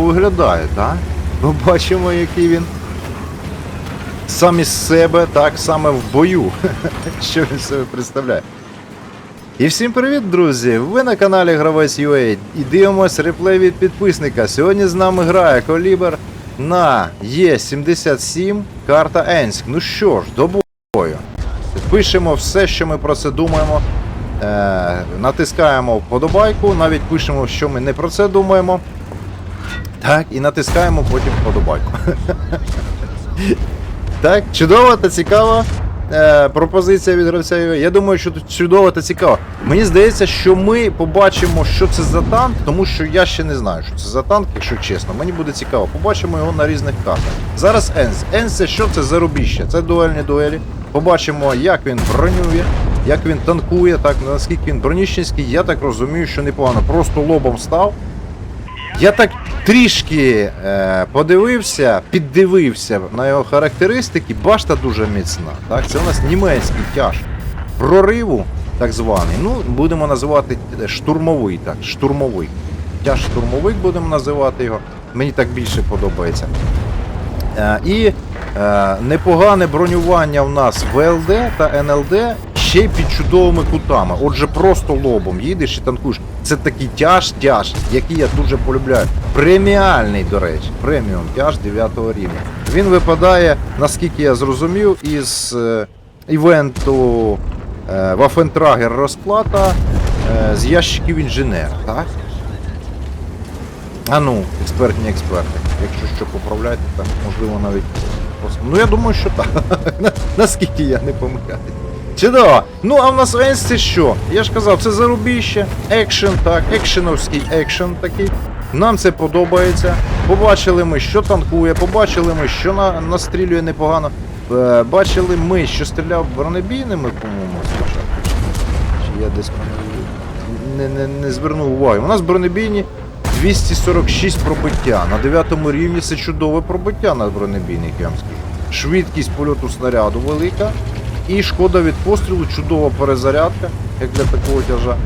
виглядає, так? Ми бачимо, який він сам із себе, так саме в бою. Що він себе представляє. І всім привіт, друзі! Ви на каналі Гравець UA і дивимось реплей від підписника. Сьогодні з нами грає Колібер на Є77 карта Енськ. Ну що ж, до бою. Пишемо все, що ми про це думаємо. Е, натискаємо вподобайку, навіть пишемо, що ми не про це думаємо. Так, і натискаємо потім вподобайку. Так, чудово та цікава е, пропозиція від гравця. Я думаю, що тут чудово та цікаво. Мені здається, що ми побачимо, що це за танк, тому що я ще не знаю, що це за танк, якщо чесно. Мені буде цікаво. Побачимо його на різних картах. Зараз Енс. Енс що це за рубіще? Це дуельні дуелі. Побачимо, як він бронює, як він танкує, так наскільки він броніщенський. Я так розумію, що непогано. Просто лобом став. Я так трішки е, подивився, піддивився на його характеристики. Башта дуже міцна. Так? Це у нас німецький тяж прориву, так званий. Ну, будемо називати е, штурмовий, так, штурмовий. Тяж штурмовик будемо називати його. Мені так більше подобається. Е, і е, непогане бронювання в нас ВЛД та НЛД ще й під чудовими кутами. Отже, просто лобом їдеш і танкуєш. Це такий тяж-тяж, який я дуже полюбляю. Преміальний, до речі, преміум тяж 9 рівня. Він випадає, наскільки я зрозумів, із е, івенту е, Waffentrager розплата е, з ящиків інженер. Так? А ну, експертні експерти. Якщо що поправляйте, там можливо навіть. Ну я думаю, що так. Наскільки я не помиляюсь. Чудово! Ну а в нас Енс це що? Я ж казав, це зарубіще, екшен, так, екшеновський екшен такий. Нам це подобається. Побачили ми, що танкує, побачили ми, що на, настрілює непогано. Е, бачили ми, що стріляв бронебійними, по-моєму, спочатку. Чи я десь не, не, не звернув уваги. У нас бронебійні 246 пробиття. На 9 рівні це чудове пробиття на бронебійних, я вам скажу. Швидкість польоту снаряду велика. І шкода від пострілу, чудова перезарядка, як для такого тяжа.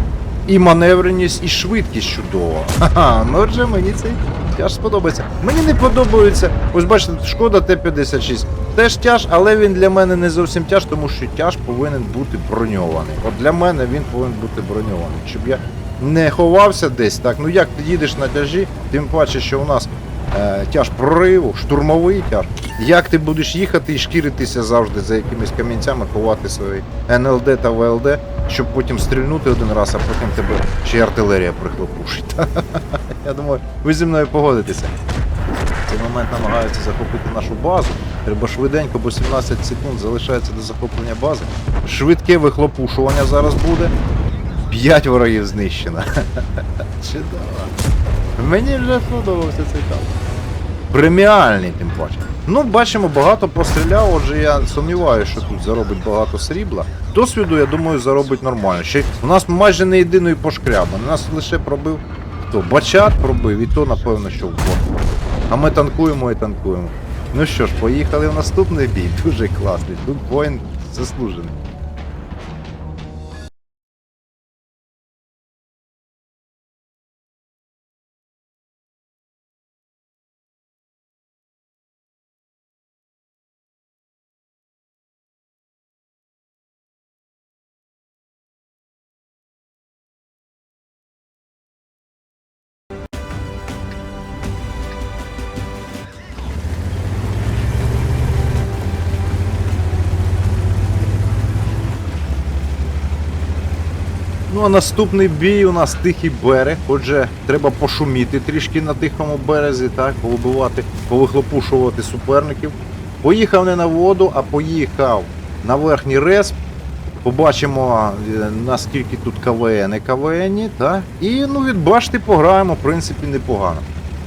І маневреність, і швидкість чудова. Ха-ха, ну отже, мені цей тяж сподобається. Мені не подобається. Ось бачите, шкода Т-56. Теж тяж, але він для мене не зовсім тяж, тому що тяж повинен бути броньований. От для мене він повинен бути броньований. Щоб я не ховався десь, так. Ну як ти їдеш на тяжі, тим паче, що у нас е, тяж прориву, штурмовий тяж. Як ти будеш їхати і шкіритися завжди за якимись камінцями, ховати свої НЛД та ВЛД, щоб потім стрільнути один раз, а потім тебе ще й артилерія прихлопушить. Я думаю, ви зі мною погодитеся. Цей момент намагаються захопити нашу базу. Треба швиденько, бо 17 секунд залишається до захоплення бази. Швидке вихлопушування зараз буде. П'ять ворогів знищено. Чудово. Мені вже сподобався цей танк. Преміальний, тим паче. Ну, бачимо, багато постріляв, отже я сумніваюся, що тут заробить багато срібла. Досвіду, я думаю, заробить нормально. Ще у нас майже не єдиної пошкряба. Нас лише пробив хто? Бачат пробив, і то, напевно, що в бот. А ми танкуємо і танкуємо. Ну що ж, поїхали в наступний бій. Дуже класний. Тут воїн заслужений. Ну а наступний бій у нас тихий берег. Отже, треба пошуміти трішки на тихому березі, так, повибивати, повихлопушувати суперників. Поїхав не на воду, а поїхав на верхній респ. Побачимо, е, наскільки тут КВН і КВН, так? І ну, від башти пограємо, в принципі, непогано.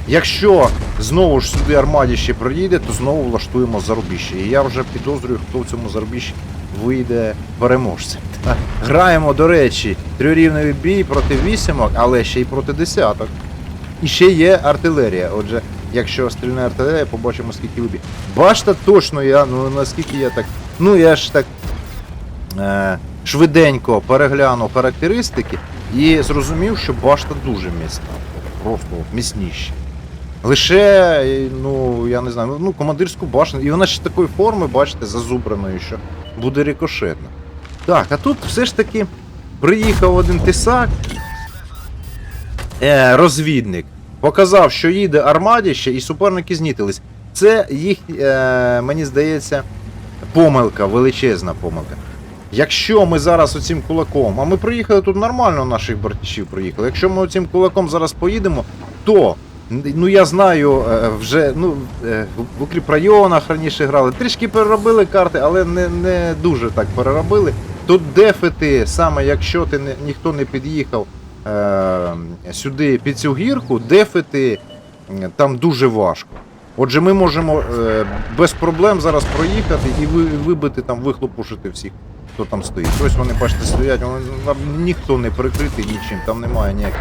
Якщо знову ж сюди армаді ще приїде, то знову влаштуємо зарубіще. І я вже підозрюю, хто в цьому зарубіщі вийде переможцем. Граємо, до речі, трирівневий бій проти вісімок, але ще й проти десяток. І ще є артилерія. Отже, якщо стрільна артилерія, побачимо скільки вибіг. Башта точно я, ну наскільки я так. Ну я ж так е, швиденько переглянув характеристики і зрозумів, що башта дуже міцна. Просто міцніша. Лише, ну, я не знаю, ну, командирську башню. І вона ще такої форми, бачите, зазубраною, що буде рикошетна. Так, а тут все ж таки приїхав один тисак, е, розвідник. Показав, що їде армадіще, і суперники знітились. Це їх, е, мені здається, помилка, величезна помилка. Якщо ми зараз оцим кулаком, а ми приїхали тут нормально, наших братішів приїхали. Якщо ми оцим кулаком зараз поїдемо, то ну я знаю, е, вже ну е, в укріпрайонах раніше грали. Трішки переробили карти, але не, не дуже так переробили. Тут дефити, саме якщо ти не, ніхто не під'їхав е, сюди під цю гірку, дефити там дуже важко. Отже, ми можемо е, без проблем зараз проїхати і ви, вибити там, вихлопушити всіх, хто там стоїть. Ось вони, бачите, стоять, вони, ніхто не прикритий нічим, там немає ніяких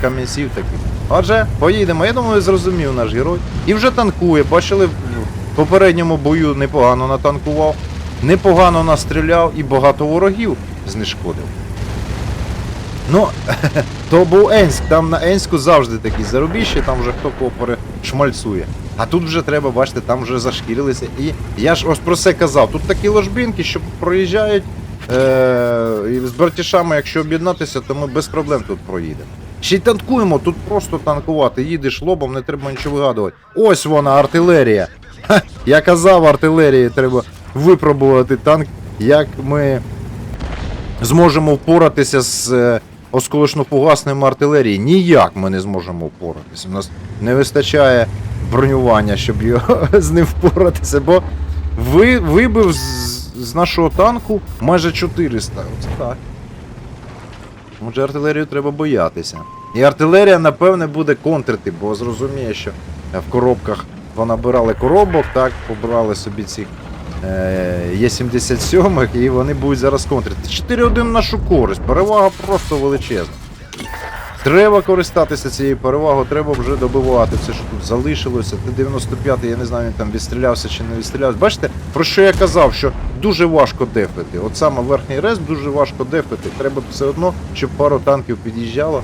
кам'янців таких. Отже, поїдемо. Я думаю, зрозумів наш герой. І вже танкує. Бачили, в попередньому бою непогано натанкував, непогано настріляв і багато ворогів знешкодив. Ну, то був Енськ, там на Енську завжди такі зарубіщі, там вже хто кого перешмальцує. А тут вже треба, бачите, там вже зашкірилися. І я ж ось про це казав. Тут такі ложбинки, що проїжджають е- з братішами, якщо об'єднатися, то ми без проблем тут проїдемо. Ще й танкуємо, тут просто танкувати. Їдеш лобом, не треба нічого вигадувати. Ось вона, артилерія. Ха, я казав, артилерії треба випробувати танк, як ми зможемо впоратися з е, осколочно-фугасними артилерії. Ніяк ми не зможемо впоратися. У нас не вистачає бронювання, щоб його, з ним впоратися, бо ви, вибив з, з нашого танку майже 400. Оце так. Отже, артилерію треба боятися. І артилерія, напевне, буде контрити, бо зрозуміє, що в коробках понабирали коробок, так, побрали собі ці е, Є-77 і вони будуть зараз контрити. 4-1 в нашу користь. Перевага просто величезна. Треба користатися цією перевагою, треба вже добивати все, що тут залишилося. Т-95, я не знаю, він там відстрілявся чи не відстрілявся. Бачите, про що я казав, що дуже важко дефити. От саме верхній рез дуже важко дефити. Треба все одно, щоб пару танків під'їжджало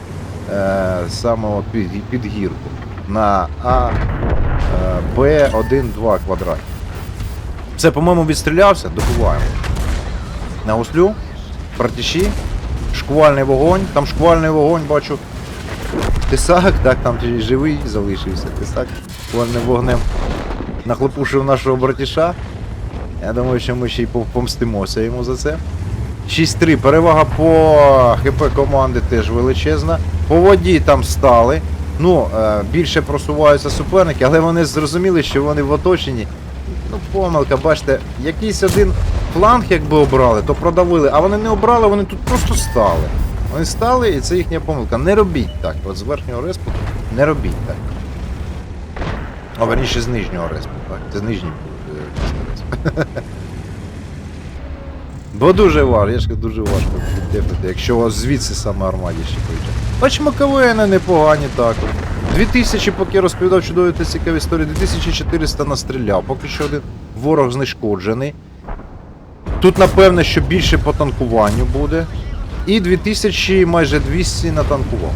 е, саме під, під гірку на А, е, Б1-2 квадраті. Все, по-моєму, відстрілявся, добуваємо. На гуслю, братіші, шквальний вогонь, там шквальний вогонь, бачу. Тисак, так, там живий залишився. Тисак шквальним вогнем нахлопушив нашого братіша. Я думаю, що ми ще й помстимося йому за це. 6-3. Перевага по ХП команди теж величезна. По воді там стали. Ну, е, більше просуваються суперники, але вони зрозуміли, що вони в оточенні. Ну, помилка, бачите, якийсь один фланг, якби обрали, то продавили, а вони не обрали, вони тут просто стали. Вони стали, і це їхня помилка. Не робіть так. От з верхнього респу не робіть так. А верніше з нижнього респу, так? Це нижній е, респу. Бо дуже важко, дуже важко дефити, якщо у вас звідси саме армаді ще приїжджає. Бачимо, КВН непогані так. 2000, поки розповідав чудові та цікаві історії, 2400 настріляв, поки що один ворог знешкоджений. Тут, напевне, що більше по танкуванню буде. І 2000 майже 200 натанкував.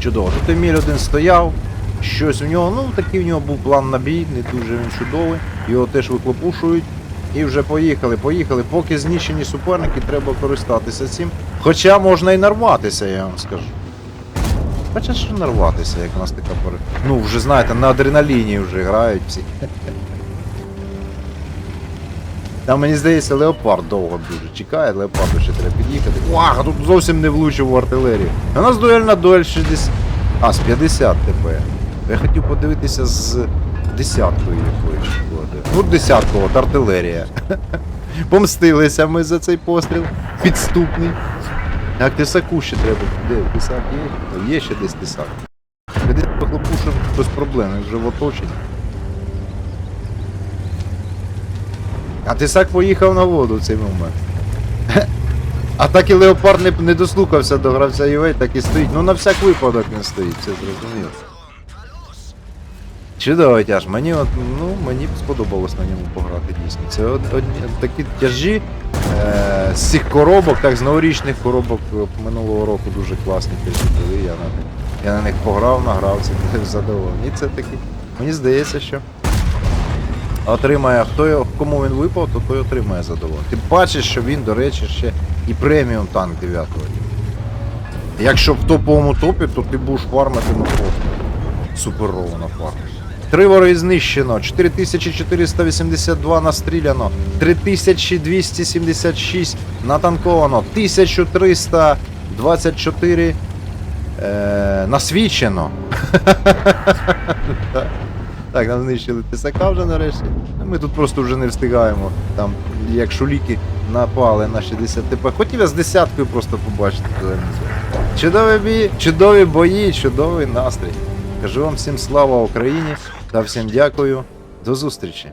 Чудово. Тут Еміль один стояв, щось в нього, ну такий в нього був план на бій, не дуже він чудовий. Його теж виклопушують. І вже поїхали, поїхали. Поки знищені суперники, треба користатися цим. Хоча можна і нарватися, я вам скажу. Хоча що нарватися, як у нас така пере... Ну, вже знаєте, на адреналіні вже грають всі. Там мені здається, леопард довго дуже чекає, леопарду ще треба під'їхати. Вах, тут зовсім не влучив в артилерію. У нас дуельна дуель 60. А, з 50 ТП. Я хотів подивитися з десяткою якоюсь. буде. Ну, десятку, от артилерія. Помстилися ми за цей постріл. Підступний. Так, тисаку ще треба. Де тисак є? Є ще десь тисак. Десь похлопушив без проблем, він вже в оточенні. А тисак поїхав на воду в цей момент. А так і Леопард не, не дослухався до гравця UA, так і стоїть. Ну на всяк випадок він стоїть, це зрозуміло. Чудово тяж, мені от, ну, мені сподобалось на ньому пограти дійсно. Це од, одні, такі тяжі, Е, з цих коробок, так, з новорічних коробок е, минулого року дуже класні фільми були. Я на них, я на них пограв, награвся, задоволений. Це таки. Мені здається, що отримає, хто кому він випав, то той отримає задоволення. Ти бачиш, що він, до речі, ще і преміум танк 9 рівня. Якщо в топовому топі, то ти будеш фармити ну просто суперово на фармі. Три вори знищено, 4482 настріляно, 3276 натанковано, 1324 е, насвічено. Так. Нам знищили тисака вже нарешті. Ми тут просто вже не встигаємо. Там, як шуліки напали на 60 ТП. Хотів я з десяткою просто побачити. Чудові бій, чудові бої, чудовий настрій. Кажу вам всім слава Україні та всім дякую. До зустрічі.